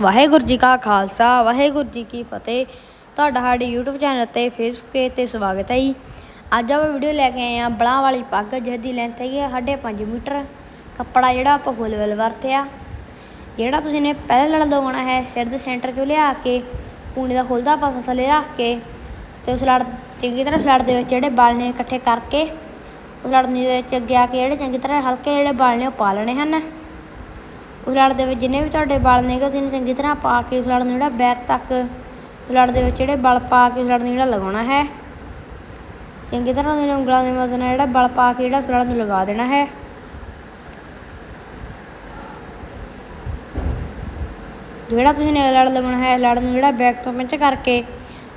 ਵਾਹਿਗੁਰੂ ਜੀ ਕਾ ਖਾਲਸਾ, ਵਾਹਿਗੁਰੂ ਜੀ ਕੀ ਫਤਿਹ। ਤੁਹਾਡਾ ਸਾਡੇ YouTube ਚੈਨਲ ਤੇ Facebook ਪੇਜ ਤੇ ਸਵਾਗਤ ਹੈ ਜੀ। ਅੱਜ ਆਪਾਂ ਵੀਡੀਓ ਲੈ ਕੇ ਆਏ ਆ ਬਲਾਂ ਵਾਲੀ ਪੱਗ ਜਿਸ ਦੀ ਲੈਂਥ ਹੈਗੀ ਆ 5.5 ਮੀਟਰ। ਕੱਪੜਾ ਜਿਹੜਾ ਆਪਾਂ ਫੁੱਲ ਵਿਲ ਵਰਤਿਆ। ਜਿਹੜਾ ਤੁਸੀਂ ਨੇ ਪਹਿਲੇ ਲੜ ਲਗਾਉਣਾ ਹੈ, ਸਿਰ ਦੇ ਸੈਂਟਰ ਚੋਂ ਲਿਆ ਕੇ, ਪੂਣੀ ਦਾ ਖੁੱਲਦਾ ਪਾਸਾ ਥੱਲੇ ਰੱਖ ਕੇ ਤੇ ਉਸ ਲੜ ਚੰਗੀ ਤਰ੍ਹਾਂ ਲੜ ਦੇ ਵਿੱਚ ਜਿਹੜੇ ਬਾਲ ਨੇ ਇਕੱਠੇ ਕਰਕੇ, ਉਸ ਲੜ ਦੇ ਵਿੱਚ ਅੱਗੇ ਆ ਕੇ ਜਿਹੜੇ ਚੰਗੀ ਤਰ੍ਹਾਂ ਹਲਕੇ ਜਿਹੜੇ ਬਾਲ ਨੇ ਉਹ ਪਾ ਲੈਣੇ ਹਨ। ਉਸ ਲੜ ਦੇ ਵਿੱਚ ਜਿੰਨੇ ਵੀ ਤੁਹਾਡੇ ਬਲ ਨੇਗੇ ਤੁਸੀਂ ਚੰਗੀ ਤਰ੍ਹਾਂ ਪਾ ਕੇ ਉਸ ਲੜ ਨੂੰ ਜਿਹੜਾ ਬੈਕ ਤੱਕ ਲੜ ਦੇ ਵਿੱਚ ਜਿਹੜੇ ਬਲ ਪਾ ਕੇ ਉਸ ਲੜ ਨੂੰ ਜਿਹੜਾ ਲਗਾਉਣਾ ਹੈ। ਚੰਗੀ ਤਰ੍ਹਾਂ ਤੁਸੀਂ ਉਂਗਲਾਂ ਦੇ ਮਦਦ ਨਾਲ ਜਿਹੜਾ ਬਲ ਪਾ ਕੇ ਜਿਹੜਾ ਉਸ ਲੜ ਨੂੰ ਲਗਾ ਦੇਣਾ ਹੈ। ਜਿਹੜਾ ਤੁਸੀਂ ਨੇ ਲੜ ਲਗਾਉਣਾ ਹੈ, ਲੜ ਨੂੰ ਜਿਹੜਾ ਬੈਕ ਤੋਂ ਪਿੰਚ ਕਰਕੇ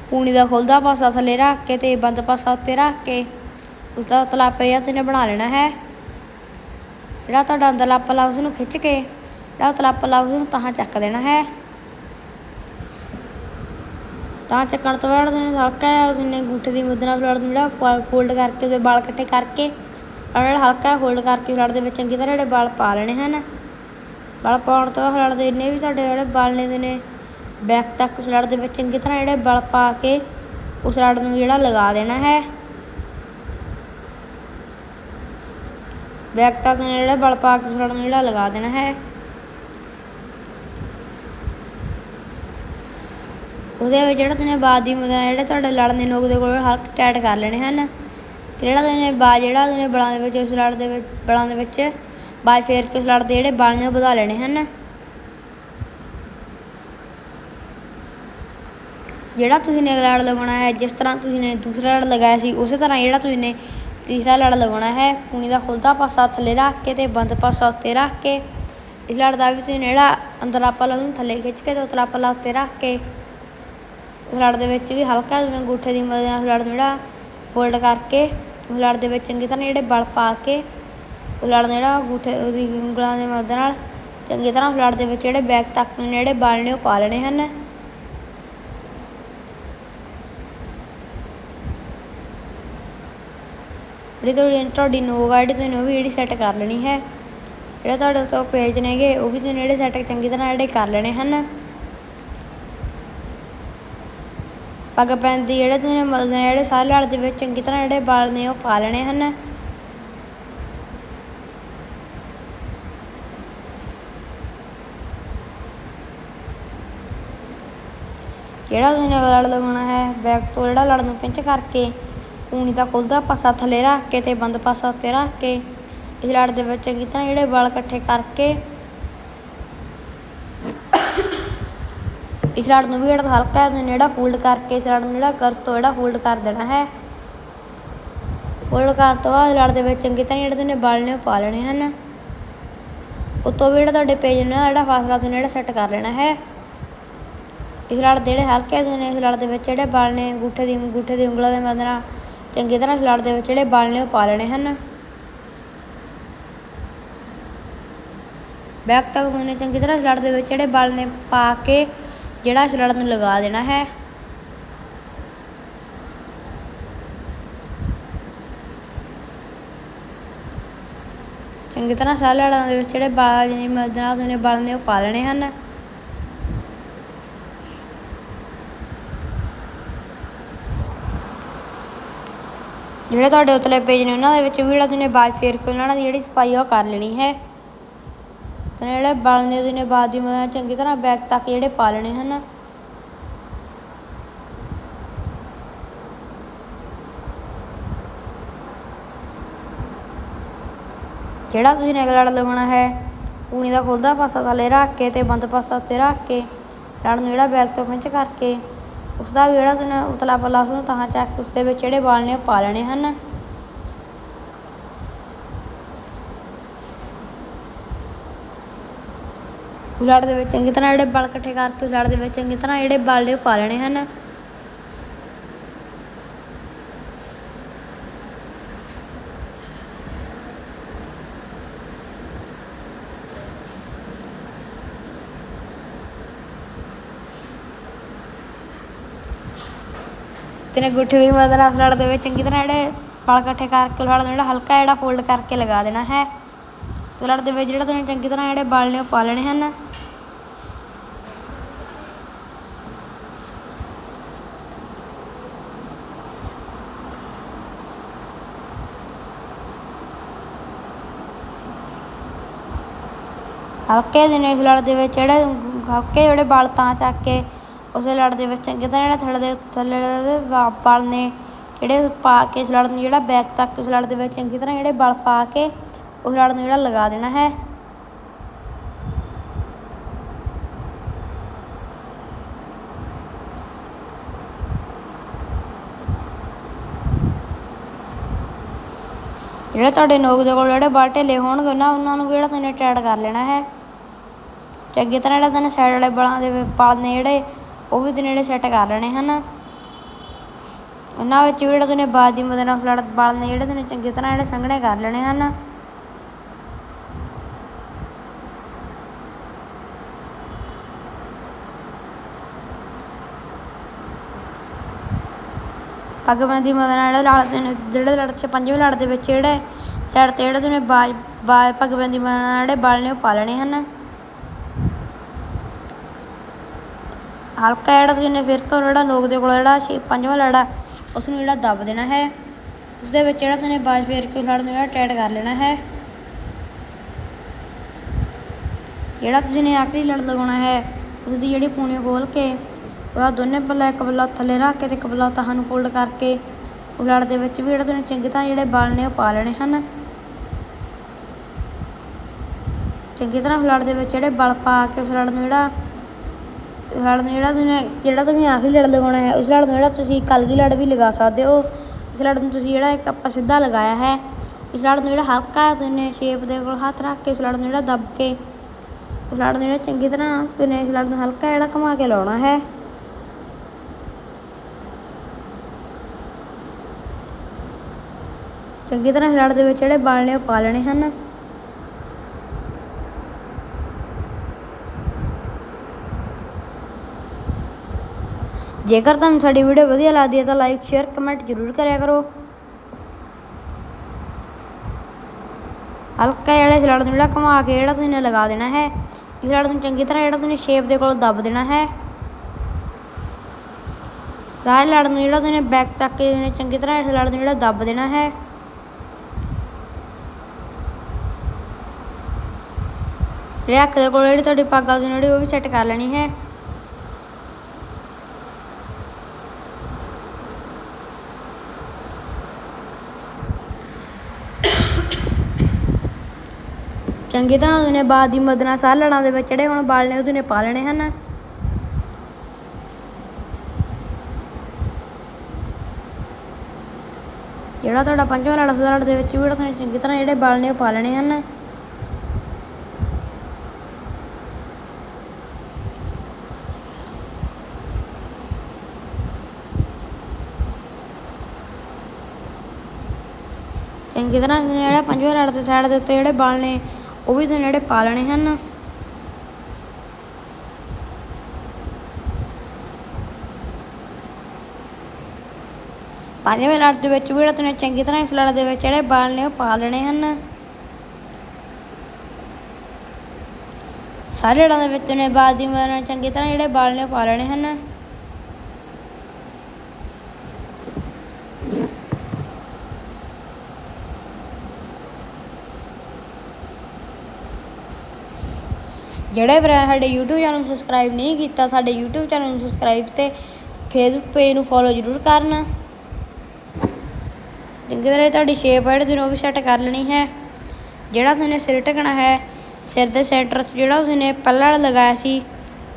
ਪੂਣੀ ਦਾ ਖੁੱਲਦਾ ਪਾਸਾ ਥੱਲੇ ਰੱਖ ਕੇ ਤੇ ਬੰਦ ਪਾਸਾ ਉੱਤੇ ਰੱਖ ਕੇ ਉਸ ਦਾ ਤਲਾਪੇ ਜਾਂ ਤੁਸੀਂ ਬਣਾ ਲੈਣਾ ਹੈ। ਜਿਹੜਾ ਤੁਹਾਡਾ ਅੰਦਰਲਾ ਪੱਲਾ ਉਸ ਨੂੰ ਖਿੱਚ ਕੇ ਜਿਹੜਾ ਉਤਲਾ ਪੱਲਾ ਉਸ ਤਾਂ ਚੱਕ ਦੇਣਾ ਹੈ। ਤਾਂ ਚੱਕਣ ਤੋਂ ਬਾਅਦ ਉਹਨੇ ਹਲਕਾ ਉਹਨੇ ਅੰਗੂਠੇ ਦੀ ਮਦਦ ਨਾਲ ਫਲੜ ਨੂੰ ਜਿਹੜਾ ਫੋਲਡ ਕਰਕੇ ਉਹਦੇ ਵਾਲ ਇਕੱਠੇ ਕਰਕੇ ਔਰ ਹਲਕਾ ਫੋਲਡ ਕਰਕੇ ਫਲੜ ਦੇ ਵਿੱਚ ਚੰਗੀ ਤਰ੍ਹਾਂ ਜਿਹੜੇ ਵਾਲ ਪਾ ਲੈਣੇ ਹਨ। ਵਾਲ ਪਾਉਣ ਤੋਂ ਬਾਅਦ ਫਲੜ ਦੇ ਇੰਨੇ ਵੀ ਤੁਹਾਡੇ ਜਿਹੜੇ ਵਾਲ ਨੇ ਨੇ ਬੈਕ ਤੱਕ ਫਲੜ ਦੇ ਵਿੱਚ ਚੰਗੀ ਤਰ੍ਹਾਂ ਜਿਹੜੇ ਵਾਲ ਪਾ ਕੇ ਉਸ ਰੜ ਨੂੰ ਜਿਹੜਾ ਲਗਾ ਦੇਣਾ ਹੈ। ਬੈਕ ਤੱਕ ਜਿਹੜਾ ਬਲ ਪਾ ਕੇ ਉਸ ਰੜ ਨੂੰ ਜਿਹੜਾ ਲਗਾ ਦੇਣਾ ਹੈ। ਉਹਦੇ ਵਿੱਚ ਜਿਹੜਾ ਤੁਸੀਂ ਬਾਜ਼ ਦੀ ਮਦਦ ਨਾਲ ਜਿਹੜੇ ਤੁਹਾਡੇ ਲੜ ਨੇ ਨੋਕ ਦੇ ਕੋਲ ਹਲਕ ਟੈਟ ਕਰ ਲੈਣੇ ਹਨ। ਤੇ ਜਿਹੜਾ ਤੁਸੀਂ ਬਾਜ, ਜਿਹੜਾ ਤੁਸੀਂ ਬਲਾਂ ਦੇ ਵਿੱਚ, ਉਸ ਲੜ ਦੇ ਵਿੱਚ, ਬਲਾਂ ਦੇ ਵਿੱਚ, ਬਾਜ ਫੇਰ ਕੇ ਉਸ ਲੜ ਦੇ ਜਿਹੜੇ ਬਲ ਨੇ ਉਹ ਵਧਾ ਲੈਣੇ ਹਨ। ਜਿਹੜਾ ਤੁਸੀਂ ਨੇ ਲੜ ਲਗਾਉਣਾ ਹੈ, ਜਿਸ ਤਰ੍ਹਾਂ ਤੁਸੀਂ ਨੇ ਦੂਸਰਾ ਲੜ ਲਗਾਇਆ ਸੀ, ਉਸੇ ਤਰ੍ਹਾਂ ਜਿਹੜਾ ਤੁਸੀਂ ਨੇ ਤੀਸਰਾ ਲੜ ਲਗਾਉਣਾ ਹੈ ਪੂਣੀ ਦਾ ਖੁੱਲਦਾ ਪਾਸਾ ਥੱਲੇ ਰੱਖ ਕੇ ਤੇ ਬੰਦ ਪਾਸਾ ਉੱਤੇ ਰੱਖ ਕੇ। ਇਸ ਲੜ ਦਾ ਵੀ ਤੁਸੀਂ ਜਿਹੜਾ ਅੰਦਰਲਾ ਪੱਲਾ ਨੂੰ ਥੱਲੇ ਖਿੱਚ ਕੇ ਤੇ ਉਤਲਾ ਪੱਲਾ ਉੱਤੇ ਰੱਖ ਕੇ। ਉਸ ਲੜ ਦੇ ਵਿੱਚ ਵੀ ਹਲਕਾ ਜਿਹਾ ਅੰਗੂਠੇ ਦੀ ਮਦਦ ਨਾਲ ਲੜ ਨੂੰ ਜਿਹੜਾ ਫੋਲਡ ਕਰਕੇ ਉਸ ਲੜ ਦੇ ਵਿੱਚ ਚੰਗੀ ਤਰ੍ਹਾਂ ਜਿਹੜੇ ਬਲ ਪਾ ਕੇ ਉਸ ਲੜ ਨੂੰ ਜਿਹੜਾ ਅੰਗੂਠੇ ਉਹਦੀ ਉਂਗਲਾਂ ਦੀ ਮਦਦ ਨਾਲ ਚੰਗੀ ਤਰ੍ਹਾਂ ਉਸ ਦੇ ਵਿੱਚ ਜਿਹੜੇ ਬੈਕ ਤੱਕ ਨੂੰ ਜਿਹੜੇ ਬਲ ਨੇ ਉਹ ਪਾ ਲੈਣੇ ਹਨ। ਜਿਹੜੀ ਤੁਹਾਡੀ ਤੁਹਾਡੀ ਨੋ ਆਈਡੀ ਤੁਸੀਂ ਉਹ ਵੀ ਜਿਹੜੀ ਸੈੱਟ ਕਰ ਲੈਣੀ ਹੈ। ਜਿਹੜਾ ਤੁਹਾਡੇ ਤੋਂ ਪੇਜ ਨੇਗੇ, ਉਹ ਵੀ ਤੁਸੀਂ ਜਿਹੜੇ ਸੈੱਟ ਚੰਗੀ ਤਰ੍ਹਾਂ ਜਿਹੜੇ ਕਰ ਲੈਣੇ ਹਨ। ਪੱਗ ਪੈਂਦੀ, ਜਿਹੜੇ ਤੁਸੀਂ ਮਦਦ ਨਾਲ ਜਿਹੜੇ ਸਾਰੇ ਲੜ ਦੇ ਵਿੱਚ ਚੰਗੀ ਤਰ੍ਹਾਂ ਜਿਹੜੇ ਵਾਲ ਨੇ ਉਹ ਪਾ ਲੈਣੇ ਹਨ। ਜਿਹੜਾ ਤੁਸੀਂ ਲੜ ਲਗਾਉਣਾ ਹੈ? ਬੈਕ ਤੋਂ ਜਿਹੜਾ ਲੜ ਨੂੰ ਪਿੰਚ ਕਰਕੇ, ਊਣੀ ਦਾ ਖੁੱਲਦਾ ਪਾਸਾ ਥੱਲੇ ਰੱਖ ਕੇ ਤੇ ਬੰਦ ਪਾਸਾ ਉੱਤੇ ਰੱਖ ਕੇ, ਇਸ ਲੜ ਦੇ ਵਿੱਚ ਚੰਗੀ ਤਰ੍ਹਾਂ ਜਿਹੜੇ ਵਾਲ ਇਕੱਠੇ ਕਰਕੇ ਇਸ ਲੜ ਨੂੰ ਵੀ ਜਿਹੜਾ ਹਲਕਾ ਹੈ ਜਿਹੜਾ ਫੋਲਡ ਕਰਕੇ ਇਸ ਲੜ ਨੂੰ ਜਿਹੜਾ ਕਰ ਤੋਂ ਜਿਹੜਾ ਫੋਲਡ ਕਰ ਦੇਣਾ ਹੈ। ਫੋਲਡ ਕਰਨ ਤੋਂ ਬਾਅਦ ਲੜ ਦੇ ਵਿੱਚ ਚੰਗੀ ਤਰ੍ਹਾਂ ਜਿਹੜੇ ਤੁਸੀਂ ਬਲ ਨੇ ਪਾ ਲੈਣੇ ਹਨ। ਉਤੋਂ ਵੀ ਜਿਹੜਾ ਤੁਹਾਡੇ ਪੇਜ ਨੇ ਜਿਹੜਾ ਫਾਸਲਾ ਤੁਸੀਂ ਜਿਹੜਾ ਸੈੱਟ ਕਰ ਲੈਣਾ ਹੈ। ਇਸ ਲੜ ਦੇ ਜਿਹੜੇ ਹਲਕੇ ਤੁਸੀਂ ਇਸ ਲੜ ਦੇ ਵਿੱਚ ਜਿਹੜੇ ਬਲ ਨੇ, ਅੰਗੂਠੇ ਦੀ ਅੰਗੂਠੇ ਦੀ ਉਂਗਲਾਂ ਦੇ ਮਦਦ ਨਾਲ ਚੰਗੀ ਤਰ੍ਹਾਂ ਇਸ ਲੜ ਦੇ ਵਿੱਚ ਜਿਹੜੇ ਬਲ ਨੇ ਉਹ ਪਾ ਲੈਣੇ ਹਨ। ਬੈਕ ਤੱਕ ਤੁਸੀਂ ਚੰਗੀ ਤਰ੍ਹਾਂ ਇਸ ਦੇ ਵਿੱਚ ਜਿਹੜੇ ਬਲ ਨੇ ਪਾ ਕੇ ਜਿਹੜਾ ਇਸ ਲੜ ਨੂੰ ਲਗਾ ਦੇਣਾ ਹੈ। ਚੰਗੀ ਤਰ੍ਹਾਂ ਸਾਰੇ ਲੜਾਂ ਦੇ ਵਿੱਚ ਜਿਹੜੇ ਬਾਲ ਜਿਹੀ ਮਦਦ ਨਾਲ ਉਹਨੇ ਬਲ ਨੇ ਉਹ ਪਾ ਲੈਣੇ ਹਨ। ਜਿਹੜੇ ਤੁਹਾਡੇ ਉਤਲੇ ਪੇਜ ਨੇ ਉਹਨਾਂ ਦੇ ਵਿੱਚ ਵੀ ਜਿਹੜਾ ਤੁਸੀਂ ਬਾਜ ਫੇਰ ਕੇ ਉਹਨਾਂ ਦੀ ਜਿਹੜੀ ਸਫ਼ਾਈ ਉਹ ਕਰ ਲੈਣੀ ਹੈ। ਤੇ ਜਿਹੜੇ ਬਲ ਨੇ ਉਹਨੇ ਦੀ ਮਦਦ ਚੰਗੀ ਤਰ੍ਹਾਂ ਬੈਗ ਤੱਕ ਜਿਹੜੇ ਪਾ ਲੈਣੇ ਹਨ। ਜਿਹੜਾ ਤੁਸੀਂ ਨੇ ਲੜ ਲਗਾਉਣਾ ਹੈ, ਪੂਣੀ ਦਾ ਖੁੱਲਦਾ ਪਾਸਾ ਥੱਲੇ ਰੱਖ ਕੇ ਤੇ ਬੰਦ ਪਾਸਾ ਉੱਤੇ ਰੱਖ ਕੇ, ਲੜ ਨੂੰ ਜਿਹੜਾ ਬੈਗ ਤੋਂ ਪਿੰਚ ਕਰਕੇ ਉਸ ਦਾ ਵੀ ਜਿਹੜਾ ਤੁਸੀਂ ਉਤਲਾ ਪੱਲਾ ਉਸ ਨੂੰ ਤਾਂ ਚੱਕ ਉਸ ਦੇ ਵਿੱਚ ਜਿਹੜੇ ਵਾਲ ਨੇ ਉਹ ਪਾ ਲੈਣੇ ਹਨ। ਲੜ ਦੇ ਵਿੱਚ ਚੰਗੀ ਤਰ੍ਹਾਂ ਜਿਹੜੇ ਬਲ ਇਕੱਠੇ ਕਰਕੇ ਲੜ ਦੇ ਵਿੱਚ ਚੰਗੀ ਤਰ੍ਹਾਂ ਜਿਹੜੇ ਬਲ ਨੇ ਉਹ ਪਾ ਲੈਣੇ ਹਨ। ਤੇ ਗੁੱਠੇ ਦੀ ਮਦਦ ਨਾਲ ਲੜ ਦੇ ਵਿੱਚ ਚੰਗੀ ਤਰ੍ਹਾਂ ਜਿਹੜੇ ਵਾਲ ਇਕੱਠੇ ਕਰਕੇ ਲੜ ਨੂੰ ਜਿਹੜਾ ਹਲਕਾ ਜਿਹੜਾ ਫੋਲਡ ਕਰਕੇ ਲਗਾ ਦੇਣਾ ਹੈ। ਲੜ ਦੇ ਵਿੱਚ ਜਿਹੜਾ ਤੁਸੀਂ ਚੰਗੀ ਤਰ੍ਹਾਂ ਜਿਹੜੇ ਵਾਲ ਨੇ ਉਹ ਪਾ ਲੈਣੇ ਹਨ। ਹਲਕੇ ਜਿਹੇ ਨੇ ਲੜ ਦੇ ਵਿੱਚ, ਜਿਹੜੇ ਹਲਕੇ ਜਿਹੜੇ ਬਲ ਤਾਂ ਚੱਕ ਕੇ ਉਸੇ ਲੜ ਦੇ ਵਿੱਚ ਚੰਗੀ ਤਰ੍ਹਾਂ ਜਿਹੜਾ ਥੱਲੇ ਦੇ ਥੱਲੇ ਦੇ ਬਲ ਨੇ, ਜਿਹੜੇ ਪਾ ਕੇ ਉਸ ਲੜ ਨੂੰ ਜਿਹੜਾ ਬੈਕ ਤੱਕ ਉਸ ਲੜ ਦੇ ਵਿੱਚ ਚੰਗੀ ਤਰ੍ਹਾਂ ਜਿਹੜੇ ਬਲ ਪਾ ਕੇ ਉਸ ਲੜ ਨੂੰ ਜਿਹੜਾ ਲਗਾ ਦੇਣਾ ਹੈ। ਜਿਹੜੇ ਤੁਹਾਡੇ ਨੋਕ ਦੇ ਕੋਲ ਜਿਹੜੇ ਬਲ ਢੇਲੇ ਹੋਣਗੇ ਨਾ, ਉਹਨਾਂ ਨੂੰ ਵੀ ਜਿਹੜਾ ਤੁਸੀਂ ਟੈਟ ਕਰ ਲੈਣਾ ਹੈ? ਚੰਗੀ ਤਰ੍ਹਾਂ ਜਿਹੜਾ ਤੁਹਾਨੂੰ ਸਾਈਡ ਵਾਲੇ ਬਲਾਂ ਦੇ ਵੀ ਨੇ ਜਿਹੜੇ ਉਹ ਵੀ ਤੁਸੀਂ ਜਿਹੜੇ ਸੈੱਟ ਕਰ ਲੈਣੇ ਹਨ। ਉਹਨਾਂ ਵਿੱਚ ਜਿਹੜਾ ਤੁਸੀਂ ਬਾਦ ਦੀ ਮਦਦ ਨਾਲ ਫਲੜ ਬਲ ਨੇ ਜਿਹੜੇ ਤੁਸੀਂ ਚੰਗੀ ਤਰ੍ਹਾਂ ਜਿਹੜੇ ਸੰਘਣੇ ਕਰ ਲੈਣੇ ਹਨ। ਪੱਗਾਂ ਦੀ ਮਦਦ ਨਾਲ ਜਿਹੜੇ ਲੜਦੇ ਨੇ, ਜਿਹੜੇ ਲੜ ਚ ਪੰਜਵੇਂ ਲੜ ਦੇ ਵਿੱਚ ਜਿਹੜੇ ਸਾਈਡ ਤੇ ਜਿਹੜੇ ਤੁਸੀਂ ਬਾਜ ਬਾਜ ਪੱਗਾਂ ਦੀ ਮਦਦ ਨਾਲ ਜਿਹੜੇ ਬਲ ਨੇ ਉਹ ਪਾ ਲੈਣੇ ਹਨ। ਹਲਕਾ ਜਿਹੜਾ ਤੁਸੀਂ ਨੇ ਫਿਰ ਤੋਂ ਜਿਹੜਾ ਨੋਕ ਦੇ ਕੋਲ ਜਿਹੜਾ ਪੰਜਵਾਂ ਲੜਾ ਉਸ ਨੂੰ ਜਿਹੜਾ ਦੱਬ ਦੇਣਾ ਹੈ। ਉਸ ਦੇ ਵਿੱਚ ਜਿਹੜਾ ਤੁਸੀਂ ਬਾਜ ਫੇਰ ਕੇ ਲੜ ਨੂੰ ਜਿਹੜਾ ਟੈਟ ਕਰ ਲੈਣਾ ਹੈ। ਜਿਹੜਾ ਤੁਸੀਂ ਨੇ ਆਖਰੀ ਲੜ ਲਗਾਉਣਾ ਹੈ ਉਸ ਦੀ ਜਿਹੜੀ ਪੂਣੀ ਖੋਲ ਕੇ ਉਹਦਾ ਦੋਨੇ ਪੱਲਾ ਇੱਕ ਪੱਲਾ ਥੱਲੇ ਰੱਖ ਕੇ ਤੇ ਇੱਕ ਪੱਲਾ ਤਾਹਾਂ ਨੂੰ ਫੋਲਡ ਕਰਕੇ ਉਸ ਲੜ ਦੇ ਵਿੱਚ ਵੀ ਜਿਹੜਾ ਤੁਸੀਂ ਚੰਗੀ ਤਰ੍ਹਾਂ ਜਿਹੜੇ ਬਲ ਨੇ ਉਹ ਪਾ ਲੈਣੇ ਹਨ। ਚੰਗੀ ਤਰ੍ਹਾਂ ਫਲੜ ਦੇ ਵਿੱਚ ਜਿਹੜੇ ਬਲ ਪਾ ਕੇ ਉਸ ਲੜ ਨੂੰ ਜਿਹੜਾ, ਉਸ ਲੜ ਨੂੰ ਜਿਹੜਾ ਤੁਸੀਂ ਜਿਹੜਾ ਤੁਸੀਂ ਆਖਰੀ ਲੜ ਲਗਾਉਣਾ ਹੈ, ਉਸ ਲੜ ਨੂੰ ਜਿਹੜਾ ਤੁਸੀਂ ਕਲਗੀ ਲੜ ਵੀ ਲਗਾ ਸਕਦੇ ਹੋ। ਇਸ ਲੜ ਨੂੰ ਤੁਸੀਂ ਜਿਹੜਾ ਇੱਕ ਆਪਾਂ ਸਿੱਧਾ ਲਗਾਇਆ ਹੈ। ਇਸ ਲੜ ਨੂੰ ਜਿਹੜਾ ਹਲਕਾ ਤੁਸੀਂ ਸ਼ੇਪ ਦੇ ਕੋਲ ਹੱਥ ਰੱਖ ਕੇ ਇਸ ਲੜ ਨੂੰ ਜਿਹੜਾ ਦੱਬ ਕੇ ਇਸ ਲੜ ਨੂੰ ਜਿਹੜਾ ਚੰਗੀ ਤਰ੍ਹਾਂ ਤੁਸੀਂ ਇਸ ਲੜ ਨੂੰ ਹਲਕਾ ਜਿਹੜਾ ਘੁਮਾ ਕੇ ਲਾਉਣਾ ਹੈ। ਚੰਗੀ ਤਰ੍ਹਾਂ ਇਸ ਦੇ ਵਿੱਚ ਜਿਹੜੇ ਬਲ ਨੇ ਉਹ ਪਾ ਲੈਣੇ ਹਨ। ਜੇਕਰ ਤੁਹਾਨੂੰ ਸਾਡੀ ਵੀਡੀਓ ਵਧੀਆ ਲੱਗਦੀ ਹੈ ਤਾਂ ਲਾਈਕ, ਸ਼ੇਅਰ, ਕਮੈਂਟ ਜ਼ਰੂਰ ਕਰਿਆ ਕਰੋ। ਹਲਕਾ ਜਿਹੜਾ ਇਸ ਨੂੰ ਜਿਹੜਾ ਘੁਮਾ ਕੇ ਜਿਹੜਾ ਤੁਸੀਂ ਨੇ ਲਗਾ ਦੇਣਾ ਹੈ ਇਸ ਲੜ ਨੂੰ ਚੰਗੀ ਤਰ੍ਹਾਂ ਜਿਹੜਾ ਤੁਸੀਂ ਸ਼ੇਪ ਦੇ ਕੋਲ ਦੱਬ ਦੇਣਾ ਹੈ। ਸਾਰੇ ਲੜ ਨੂੰ ਜਿਹੜਾ ਤੁਸੀਂ ਬੈਕ ਤੱਕ ਕੇ ਚੰਗੀ ਤਰ੍ਹਾਂ ਇਸ ਲੜ ਨੂੰ ਜਿਹੜਾ ਦੱਬ ਦੇਣਾ ਹੈ। ਜਿਹੜੇ ਹੱਥ ਦੇ ਕੋਲ ਜਿਹੜੀ ਤੁਹਾਡੀ ਪੱਗ ਆ ਜਿਹੜੀ ਉਹ ਵੀ ਸੈੱਟ ਕਰ ਲੈਣੀ ਹੈ। ਚੰਗੀ ਤਰ੍ਹਾਂ ਉਹਨੇ ਬਾਦ ਦੀ ਮਦਦ ਨਾਲ ਸਾਹ ਲੜਾਂ ਦੇ ਵਿੱਚ, ਜਿਹੜੇ ਹੁਣ ਬਲ ਨੇ ਉਹਦੇ ਪਾ ਲੈਣੇ ਹਨ। ਜਿਹੜਾ ਤੁਹਾਡਾ ਪੰਜਵਾਂ ਲੜ ਲੜ ਦੇ ਵਿੱਚ ਵੀ ਜਿਹੜਾ ਤੁਸੀਂ ਚੰਗੀ ਤਰ੍ਹਾਂ ਜਿਹੜੇ ਬਲ ਨੇ ਉਹ ਪਾ ਲੈਣੇ ਹਨ। ਚੰਗੀ ਤਰ੍ਹਾਂ ਜਿਹੜਾ ਪੰਜਵੇਂ ਲੜ ਦੇ ਸਾਈਡ ਦੇ ਉੱਤੇ ਜਿਹੜੇ ਬਲ ਨੇ, ਉਹ ਵੀ ਤੁਸੀਂ ਜਿਹੜੇ ਪਾ ਲੈਣੇ ਹਨ। ਪੰਜਵੇਂ ਲੜ ਦੇ ਵਿੱਚ ਵੀ ਜਿਹੜਾ ਤੁਸੀਂ ਚੰਗੀ ਤਰ੍ਹਾਂ ਇਸ ਲੜ ਦੇ ਵਿੱਚ ਜਿਹੜੇ ਬਾਲ ਨੇ, ਉਹ ਪਾ ਲੈਣੇ ਹਨ। ਸਾਰੇ ਲੜਾਂ ਦੇ ਵਿੱਚ ਨੇ ਬਾਦ ਦੀ ਮਦਦ ਚੰਗੀ ਤਰ੍ਹਾਂ ਜਿਹੜੇ ਬਾਲ ਨੇ, ਉਹ ਪਾ ਲੈਣੇ ਹਨ। ਜਿਹੜੇ ਵੀਰ ਸਾਡੇ YouTube ਚੈਨਲ ਨੂੰ ਸਬਸਕ੍ਰਾਈਬ ਨਹੀਂ ਕੀਤਾ, ਸਾਡੇ YouTube ਚੈਨਲ ਨੂੰ ਸਬਸਕ੍ਰਾਈਬ ਤੇ Facebook ਪੇਜ ਨੂੰ ਫੋਲੋ ਜ਼ਰੂਰ ਕਰਨਾ। ਚੰਗੀ ਤਰ੍ਹਾਂ ਤੁਹਾਡੀ ਸ਼ੇਪ ਹੈ ਜਿਹੜੀ ਉਹ ਵੀ ਸੈੱਟ ਕਰ ਲੈਣੀ ਹੈ। ਜਿਹੜਾ ਤੁਸੀਂ ਸਿਰ ਟਕਣਾ ਹੈ, ਸਿਰ ਦੇ ਸੈਂਟਰ 'ਚ ਜਿਹੜਾ ਤੁਸੀਂ ਪਹਿਲਾਂ ਵਾਲਾ ਲਗਾਇਆ ਸੀ,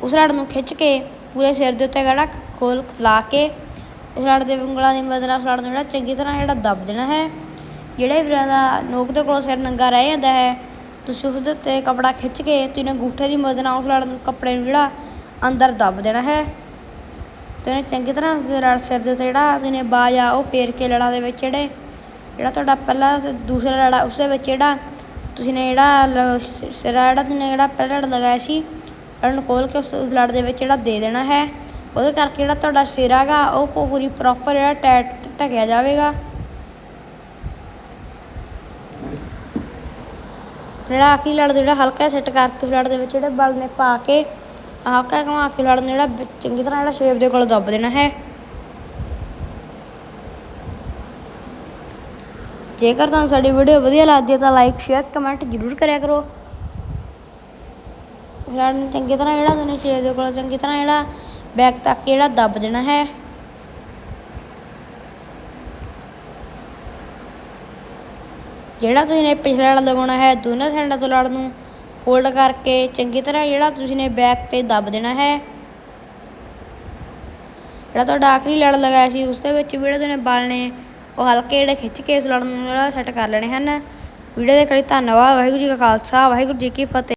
ਉਸ ਲੜ ਨੂੰ ਖਿੱਚ ਕੇ ਪੂਰੇ ਸਿਰ ਦੇ ਉੱਤੇ ਜਿਹੜਾ ਖੋਲ ਲਾ ਕੇ ਉਸ ਲੜ ਦੇ ਉਂਗਲਾਂ ਦੀ ਮਦਦ ਨਾਲ ਉਸ ਲੜ ਨੂੰ ਜਿਹੜਾ ਚੰਗੀ ਤਰ੍ਹਾਂ ਜਿਹੜਾ ਦੱਬ ਦੇਣਾ ਹੈ। ਜਿਹੜੇ ਵੀਰਾਂ ਦਾ ਨੋਕ ਦੇ ਕੋਲੋਂ ਸਿਰ ਨੰਗਾ ਰਹਿ ਜਾਂਦਾ ਹੈ ਤੁਸੀਂ ਉਸ ਦੇ ਉੱਤੇ ਕਪੜਾ ਖਿੱਚ ਕੇ ਤੁਸੀਂ ਅੰਗੂਠੇ ਦੀ ਮਦਦ ਨਾਲ ਉਸ ਲੜ ਕੱਪੜੇ ਨੂੰ ਜਿਹੜਾ ਅੰਦਰ ਦੱਬ ਦੇਣਾ ਹੈ। ਤੇ ਉਹਨੇ ਚੰਗੀ ਤਰ੍ਹਾਂ ਉਸ ਦੇ ਲੜ ਸਿਰ ਦੇ ਉੱਤੇ ਜਿਹੜਾ ਤੁਸੀਂ ਬਾਜ ਆ, ਉਹ ਫੇਰ ਕੇ ਲੜਾਂ ਦੇ ਵਿੱਚ ਜਿਹੜੇ, ਜਿਹੜਾ ਤੁਹਾਡਾ ਪਹਿਲਾ ਤੇ ਦੂਸਰਾ ਲੜਾ ਉਸ ਦੇ ਵਿੱਚ ਜਿਹੜਾ ਤੁਸੀਂ ਨੇ ਜਿਹੜਾ ਲ- ਸਿਰਾ ਜਿਹੜਾ ਤੁਸੀਂ ਜਿਹੜਾ ਪਹਿਲਾ ਲੜ ਲਗਾਇਆ ਸੀ, ਲੜ ਨੂੰ ਖੋਲ ਕੇ ਉਸ ਉਸ ਲੜ ਦੇ ਵਿੱਚ ਜਿਹੜਾ ਦੇ ਦੇਣਾ ਹੈ। ਉਹਦੇ ਕਰਕੇ ਜਿਹੜਾ ਤੁਹਾਡਾ ਸਿਰਾ ਗਾ ਉਹ ਪੂਰੀ ਪ੍ਰੋਪਰ ਜਿਹੜਾ ਟੈਟ, ਢਕਿਆ ਜਾਵੇਗਾ। ਜਿਹੜਾ ਆਖਰੀ ਲੜ ਜਿਹੜਾ ਹਲਕਾ ਸੈੱਟ ਕਰਕੇ ਲੜ ਦੇ ਵਿੱਚ ਜਿਹੜੇ ਬਲ ਨੇ ਪਾ ਕੇ ਹਲਕਾ ਘੁਮਾ ਕੇ ਲੜ ਨੂੰ ਜਿਹੜਾ ਚੰਗੀ ਤਰ੍ਹਾਂ ਜਿਹੜਾ ਸ਼ੇਪ ਦੇ ਕੋਲ ਦੱਬ ਦੇਣਾ ਹੈ। ਜੇਕਰ ਤੁਹਾਨੂੰ ਸਾਡੀ ਵੀਡੀਓ ਵਧੀਆ ਲੱਗਦੀ ਹੈ ਤਾਂ ਲਾਈਕ ਸ਼ੇਅਰ ਕਮੈਂਟ ਜ਼ਰੂਰ ਕਰਿਆ ਕਰੋ। ਲੜ ਨੂੰ ਚੰਗੀ ਤਰ੍ਹਾਂ ਜਿਹੜਾ ਤੁਸੀਂ ਛੇ ਦੇ ਕੋਲ, ਚੰਗੀ ਤਰ੍ਹਾਂ ਜਿਹੜਾ ਬੈਕ ਤੱਕ ਜਿਹੜਾ ਦੱਬ ਦੇਣਾ ਹੈ। ਜਿਹੜਾ ਤੁਸੀਂ ਨੇ ਪਿਛਲਾ ਲੜ ਲਗਾਉਣਾ ਹੈ, ਦੋਨਾਂ ਸਾਈਡਾਂ ਤੋਂ ਲੜ ਨੂੰ ਫੋਲਡ ਕਰਕੇ ਚੰਗੀ ਤਰ੍ਹਾਂ ਜਿਹੜਾ ਤੁਸੀਂ ਨੇ ਬੈਕ ਤੇ ਦੱਬ ਦੇਣਾ ਹੈ। ਜਿਹੜਾ ਤੁਹਾਡਾ ਆਖਰੀ ਲੜ ਲਗਾਇਆ ਸੀ, ਉਸ ਦੇ ਵਿੱਚ ਵੀ ਜਿਹੜੇ ਤੁਸੀਂ ਬਲ ਨੇ ਉਹ ਹਲਕੇ ਜਿਹੜੇ ਖਿੱਚ ਕੇ ਇਸ ਲੜ ਨੂੰ ਜਿਹੜਾ ਸੈੱਟ ਕਰ ਲੈਣੇ ਹਨ। ਵੀਡੀਓ ਦੇ ਲਈ ਧੰਨਵਾਦ, ਵਾਹਿਗੁਰੂ ਜੀ ਕਾ ਖਾਲਸਾ, ਵਾਹਿਗੁਰੂ ਜੀ ਕੀ ਫਤਿਹ।